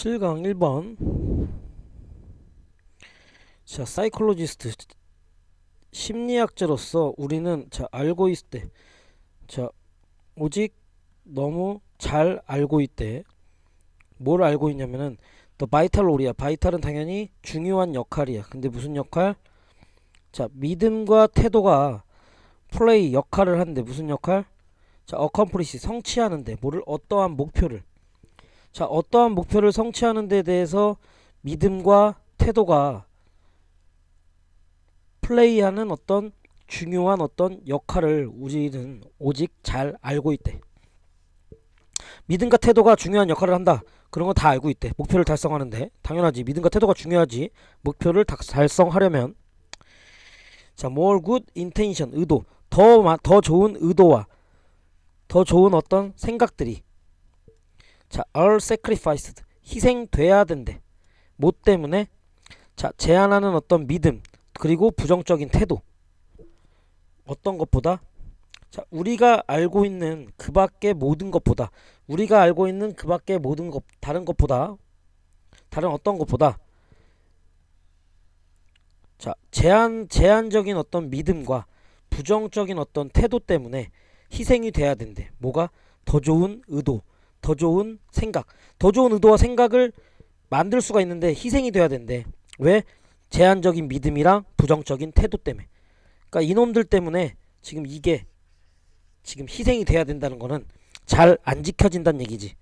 7강 1번. 자 사이콜로지스트. 심리학자로서 우리는 자 알고 있을 때자 오직 너무 잘 알고 있대. 뭘 알고 있냐면은 더 바이탈 롤이야 바이탈은 당연히 중요한 역할이야. 근데 무슨 역할? 자 믿음과 태도가 플레이 역할을 하는데 무슨 역할? 자 어컴플리시 성취하는데. 뭐를 어떠한 목표를 자, 어떠한 목표를 성취하는 데 대해서 믿음과 태도가 플레이하는 어떤 중요한 어떤 역할을 우리는 오직 잘 알고 있대. 믿음과 태도가 중요한 역할을 한다. 그런 거 다 알고 있대. 목표를 달성하는데 당연하지. 믿음과 태도가 중요하지. 목표를 다- 달성하려면 자, more good intention 의도 더 더 좋은 의도와 더 좋은 어떤 생각들이 자, are sacrificed 희생돼야 된대. 뭐 때문에? 자, 제안하는 어떤 믿음 그리고 부정적인 태도 어떤 것보다 자, 우리가 알고 있는 그 밖의 모든 것보다 우리가 알고 있는 그 밖의 모든 것 다른 것보다 다른 어떤 것보다 자, 제한 제한적인 어떤 믿음과 부정적인 어떤 태도 때문에 희생이 돼야 된대. 뭐가 더 좋은 의도 더 좋은 생각, 더 좋은 의도와 생각을 만들 수가 있는데 희생이 돼야 된대. 왜? 제한적인 믿음이랑 부정적인 태도 때문에. 그러니까 이놈들 때문에 지금 이게 지금 희생이 돼야 된다는 거는 잘 안 지켜진다는 얘기지.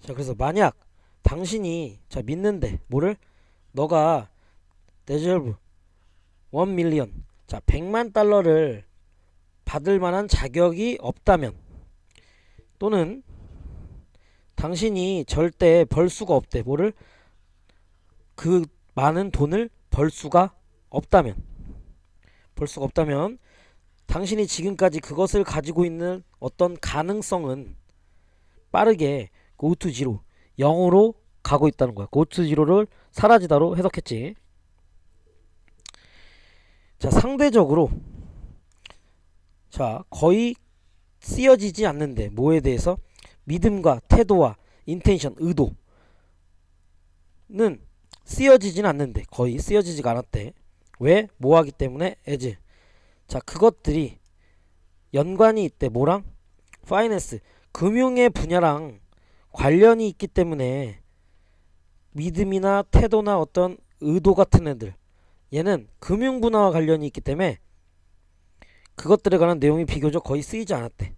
자, 그래서 만약 당신이 자 믿는데 뭐를 너가 deserve 1 million 자 100만 달러를 받을 만한 자격이 없다면 또는 당신이 절대 벌 수가 없대. 뭐를 그 많은 돈을 벌 수가 없다면 벌 수가 없다면 당신이 지금까지 그것을 가지고 있는 어떤 가능성은 빠르게 go to zero 0으로 가고 있다는 거야. go to zero를 사라지다로 해석했지. 자, 상대적으로 자, 거의 쓰여지지 않는데 뭐에 대해서 믿음과 태도와 인텐션, 의도는 쓰여지진 않는데 거의 쓰여지지가 않았대. 왜? 뭐하기 때문에 as. 자, 그것들이 연관이 있대. 뭐랑? 파이낸스, 금융의 분야랑 관련이 있기 때문에 믿음이나 태도나 어떤 의도 같은 애들 얘는 금융 분야와 관련이 있기 때문에 그것들에 관한 내용이 비교적 거의 쓰이지 않았대.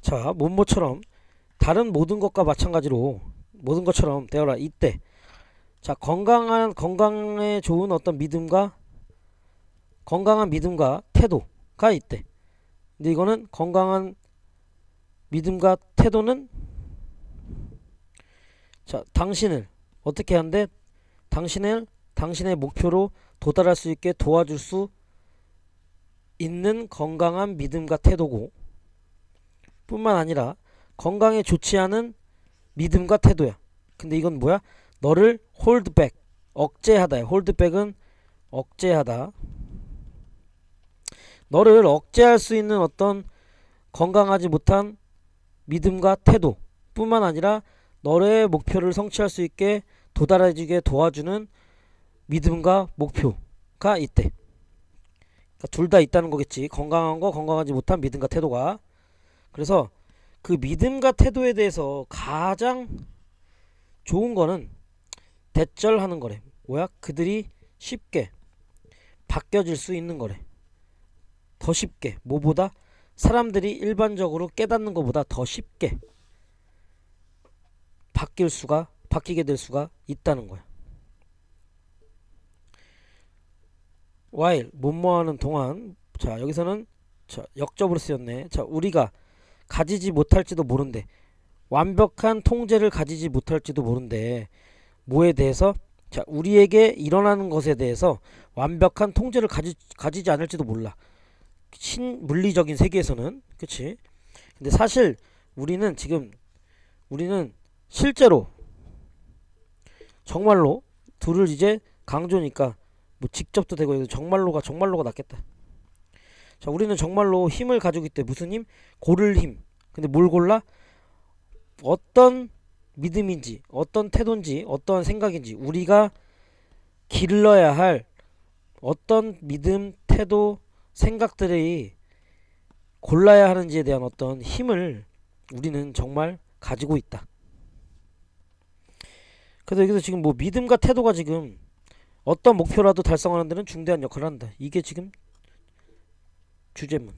자, 문모처럼 다른 모든 것과 마찬가지로 모든 것처럼 되어라 이때 자 건강한 건강에 좋은 어떤 믿음과 건강한 믿음과 태도가 있대. 근데 이거는 건강한 믿음과 태도는 자 당신을 어떻게 한대? 당신을 당신의 목표로 도달할 수 있게 도와줄 수 있는 건강한 믿음과 태도고 뿐만 아니라 건강에 좋지 않은 믿음과 태도야. 근데 이건 뭐야? 너를 홀드백 억제하다야. 홀드백은 억제하다. 너를 억제할 수 있는 어떤 건강하지 못한 믿음과 태도 뿐만 아니라 너의 목표를 성취할 수 있게 도달해지게 도와주는 믿음과 목표가 있대. 그러니까 둘 다 있다는 거겠지. 건강한 거, 건강하지 못한 믿음과 태도가. 그래서 그 믿음과 태도에 대해서 가장 좋은 거는 대절하는 거래. 뭐야? 그들이 쉽게 바뀌어질 수 있는 거래. 더 쉽게. 뭐보다? 사람들이 일반적으로 깨닫는 것보다 더 쉽게 바뀔 수가, 바뀌게 될 수가 있다는 거야. While 뭐뭐하는 동안 자 여기서는 자 역접으로 쓰였네. 자 우리가 가지지 못할지도 모른대 완벽한 통제를 가지지 못할지도 모른대 뭐에 대해서? 자 우리에게 일어나는 것에 대해서 완벽한 통제를 가지, 가지지 않을지도 몰라. 신물리적인 세계에서는. 그치? 근데 사실 우리는 지금 우리는 실제로 정말로 둘을 이제 강조니까 뭐 직접도 되고 정말로가 정말로가 낫겠다. 자, 우리는 정말로 힘을 가지고 있대. 무슨 힘? 고를 힘. 근데 뭘 골라? 어떤 믿음인지, 어떤 태도인지, 어떤 생각인지 우리가 길러야 할 어떤 믿음, 태도, 생각들이 골라야 하는지에 대한 어떤 힘을 우리는 정말 가지고 있다. 그래서 여기서 지금 뭐 믿음과 태도가 지금 어떤 목표라도 달성하는 데는 중대한 역할을 한다. 이게 지금 주제문.